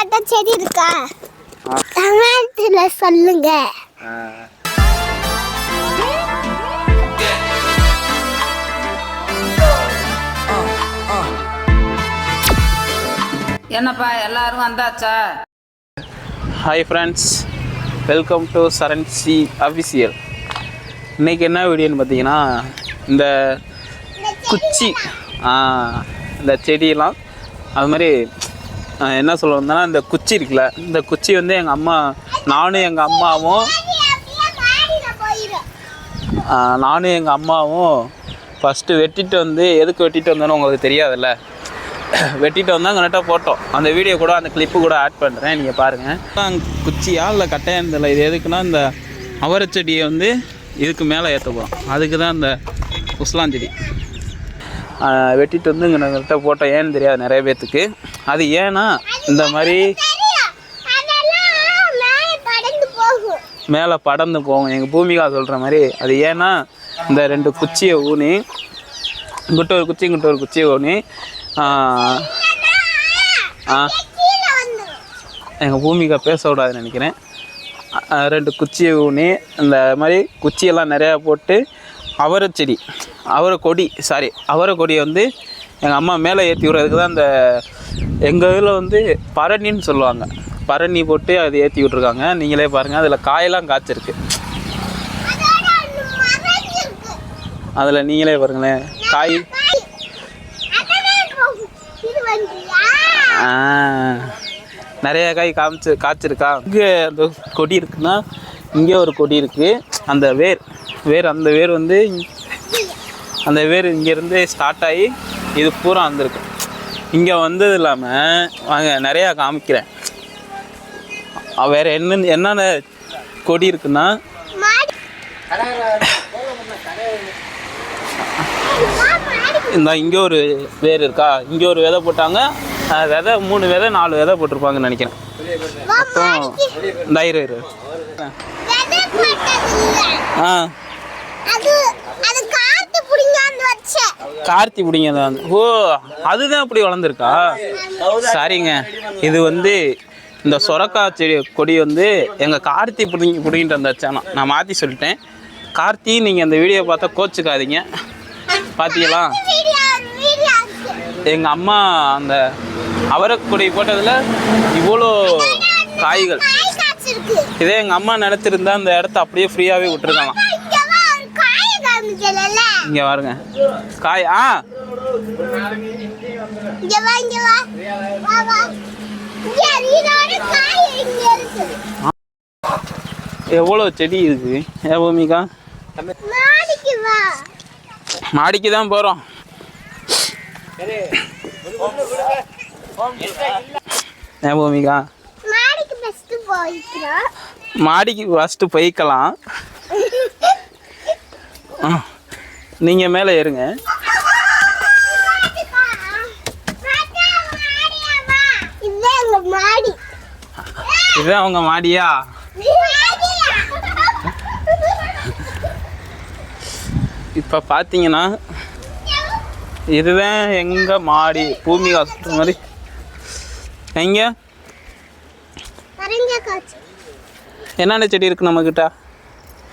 மட்டும் செடி இருக்கா. தமிழ்ல சொல்லுங்க. என்னப்பா எல்லாரும் வந்தாச்சா? Hi friends welcome to Saran C official இன்றைக்கி என்ன வீடியோன்னு பார்த்தீங்கன்னா இந்த குச்சி இந்த செடியெல்லாம் அது மாதிரி என்ன சொல்ல வந்தேன்னா இந்த குச்சி இருக்குல்ல இந்த குச்சி வந்து எங்கள் அம்மா நானும் எங்கள் அம்மாவும் நானும் எங்கள் அம்மாவும் ஃபஸ்ட்டு வெட்டிட்டு வந்து எதுக்கு வெட்டிட்டு வந்தோன்னு உங்களுக்கு தெரியாதுல்ல? வெட்டிட்டு வந்தால் கரெக்டாக போட்டோம். அந்த வீடியோ கூட அந்த கிளிப்பு கூட ஆட் பண்ணுறேன் நீங்கள் பாருங்கள் குச்சியா இல்லை கட்டையா இருந்ததில்ல இது எதுக்குன்னா இந்த அவரைச்செடியை வந்து இதுக்கு மேலே ஏற்ற போகிறோம் அதுக்கு தான் இந்த உஸ்லாஞ்செடி. செடி வெட்டிட்டு வந்து இங்கே கரெக்டாக போட்டோம் ஏன்னு தெரியாது நிறைய பேர்த்துக்கு அது ஏன்னா இந்த மாதிரி மேலே படர்ந்து போகும். எங்கள் பூமிகா சொல்கிற மாதிரி அது ஏன்னா இந்த ரெண்டு குச்சியை ஊனி இங்கிட்ட ஒரு குச்சி இங்கிட்ட ஒரு குச்சியை ஊனி எங்கள் பூமிகா பேச விடாதுன்னு நினைக்கிறேன். ரெண்டு குச்சியை ஊனி இந்த மாதிரி குச்சியெல்லாம் நிறையா போட்டு அவரை செடி அவரை கொடி சாரி அவரை கொடியை வந்து எங்கள் அம்மா மேலே ஏற்றி விடுறதுக்கு தான் அந்த எங்கள் இதில் வந்து பரணின்னு சொல்லுவாங்க. பரணி போட்டு அது ஏற்றி விட்ருக்காங்க நீங்களே பாருங்கள் அதில் காயெல்லாம் காய்ச்சிருக்கு. அதில் நீங்களே பாருங்களேன் காய். நிறைய காய் காமிச்சு காய்ச்சிருக்கா. இங்கே அந்த கொடி இருக்குன்னா இங்கே ஒரு கொடி இருக்குது அந்த வேர் வேர் அந்த வேர் வந்து அந்த வேர் இங்கேருந்து ஸ்டார்ட் ஆகி இது பூரா வந்திருக்கு. இங்கே வந்தது இல்லாமல் வாங்க நிறையா காமிக்கிறேன். வேறு வேற என்ன என்னென்ன கொடி இருக்குன்னா இந்த இங்கே ஒரு வேர் இருக்கா? இங்கே ஒரு விதை போட்டாங்க. விதை மூணு விதை நாலு விதை போட்டிருப்பாங்கன்னு நினைக்கிறேன். அப்புறம் இந்த ஆ. அது அது காத்து புடிங்காந்து வச்சேன் கார்த்தி பிடிங்க வந்து ஓ அதுதான் இப்படி வளர்ந்துருக்கா? சரிங்க. இது வந்து இந்த சொரக்காய் செடி கொடி வந்து எங்கள் கார்த்தி பிடிங்கி பிடிங்கிட்டு வந்த சேனம் நான் மாற்றி சொல்லிட்டேன். கார்த்தி நீங்கள் அந்த வீடியோ பார்த்தா கோச்சுக்காதீங்க. பார்த்தீங்களா எங்கள் அம்மா அந்த அவரைக்கொடி போட்டதில் இவ்வளோ காய்கள். இதே எங்கள் அம்மா நினச்சிருந்தா அந்த இடத்த அப்படியே ஃப்ரீயாகவே விட்டுருக்கலாம். இங்க பாருங்க காய் ஆ. இருக்கு. எவ்வளோ செடி இருக்குது ஏ பூமிகா? மாடிக்கு வா. மாடிக்கு தான் போகிறோம் ஏன் பூமிகா. மாடிக்கு ஃபஸ்ட்டு போய்க்கலாம். நீங்கள் மேலே ஏறுங்க. இதுதான் அவங்க மாடியா? இப்போ பார்த்தீங்கன்னா இதுதான் எங்கள் மாடி? பூமிகா சொல்கிற மாதிரி. எங்கே? என்னென்ன செடி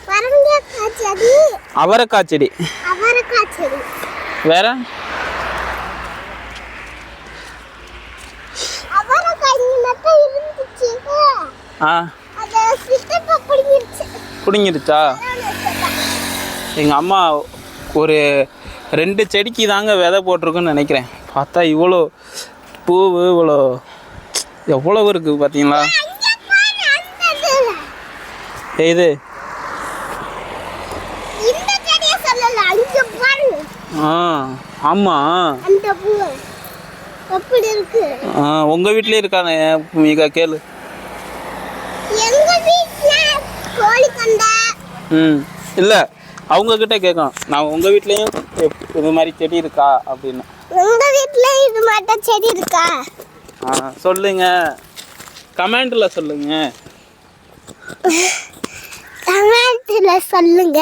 வரங்க காய்ச்சி அது அவரைக்காய் செடி. வேற? ஆ. பிடுங்கிருச்சா. எங்கள் அம்மா ஒரு ரெண்டு செடிக்கு தாங்க விதை போட்டிருக்குன்னு நினைக்கிறேன். பார்த்தா இவ்வளோ பூவு இவ்வளோ எவ்வளோ இருக்குது பார்த்தீங்களா அங்க பாரு அந்த இதுல. இது. இந்த செடியை சொல்லல அங்க பாருங்க ஆ ஆமாம் அந்த பூ. எப்படி இருக்கு? ஆ உங்கள் வீட்லேயே இருக்கானே மிக கேளு. எங்க வீட்ல கோழி கண்டா ம் இல்லை அவங்கக்கிட்ட கேட்கும் நான் உங்கள் வீட்லேயும் இது மாதிரி செடி இருக்கா அப்படின்னு. உங்க வீட்ல இது மட்டும் செடி இருக்கா? சொல்லுங்க. கமெண்ட்டில் சொல்லுங்க. தமிழ்ல சொல்லுங்க.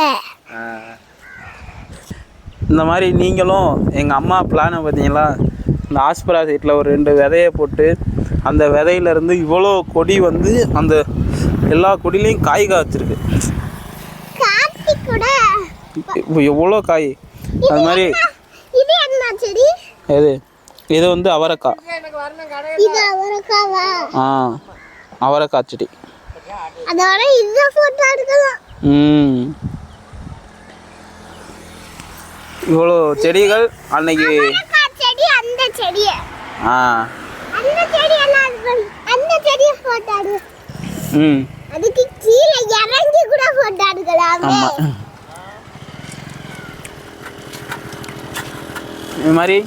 இந்த மாதிரி நீங்களும் எங்கள் அம்மா பிளானை பார்த்தீங்களா இந்த ஆஸ்பரா சைட்டில் ஒரு ரெண்டு விதையை போட்டு அந்த விதையிலேருந்து இவ்வளோ கொடி வந்து அந்த எல்லா கொடியிலையும் காய் காய்ச்சிருக்கு. இப்போ எவ்வளோ காய். அது மாதிரி எது? இது வந்து அவரைக்காய். ஆ அவரைக்காய் செடி. அதோட இவ்வளோ செடிகள் அன்னைக்கு செடி அந்த செடி. ஆ. அந்த செடி. அந்த செடியை போட்டோ எடு ம். அதுக்கு கீழே இறங்கி கூட போட்டோ எடுக்கலாமே ஆமாம் இது மாதிரி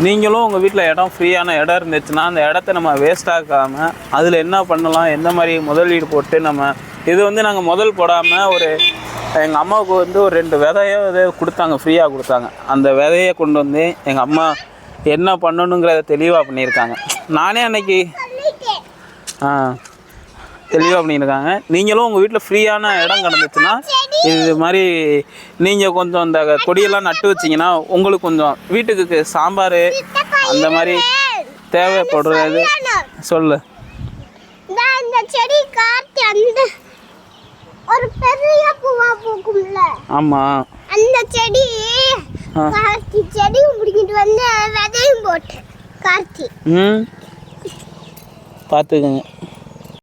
நீங்களும் உங்கள் வீட்டில் இடம் ஃப்ரீயான இடம் இருந்துச்சுன்னா அந்த இடத்த நம்ம வேஸ்ட் ஆக்காமல் அதில் என்ன பண்ணலாம் எந்த மாதிரி முதலீடு போட்டு நம்ம இது வந்து நாங்கள் முதல் போடாமல் ஒரு எங்கள் அம்மாவுக்கு வந்து ஒரு ரெண்டு விதையோ இதை கொடுத்தாங்க ஃப்ரீயாக கொடுத்தாங்க. அந்த விதையை கொண்டு வந்து எங்கள் அம்மா என்ன பண்ணணுங்கிறத தெளிவாக பண்ணியிருக்காங்க. நானே அன்னைக்கு ஆ தெளிவாக பண்ணியிருக்காங்க. நீங்களும் உங்கள் வீட்டில் ஃப்ரீயான இடம் கிடந்துச்சுன்னா இது மாதிரி நீங்கள் கொஞ்சம் இந்த கொடியெல்லாம் நட்டு வச்சிங்கன்னா உங்களுக்கு கொஞ்சம் வீட்டுக்கு சாம்பார் அந்த மாதிரி தேவைப்படுறது. சொல்லு. இந்த செடி காத்து அந்த ஒரு பெரிய பூவா பூக்கும்ல? ஆமாம் அந்த செடி. கார்த்தி செடியும் பிடிக்கிட்டு வந்து விதையும் போட்டு கார்த்தி. ம். பார்த்துக்கோங்க.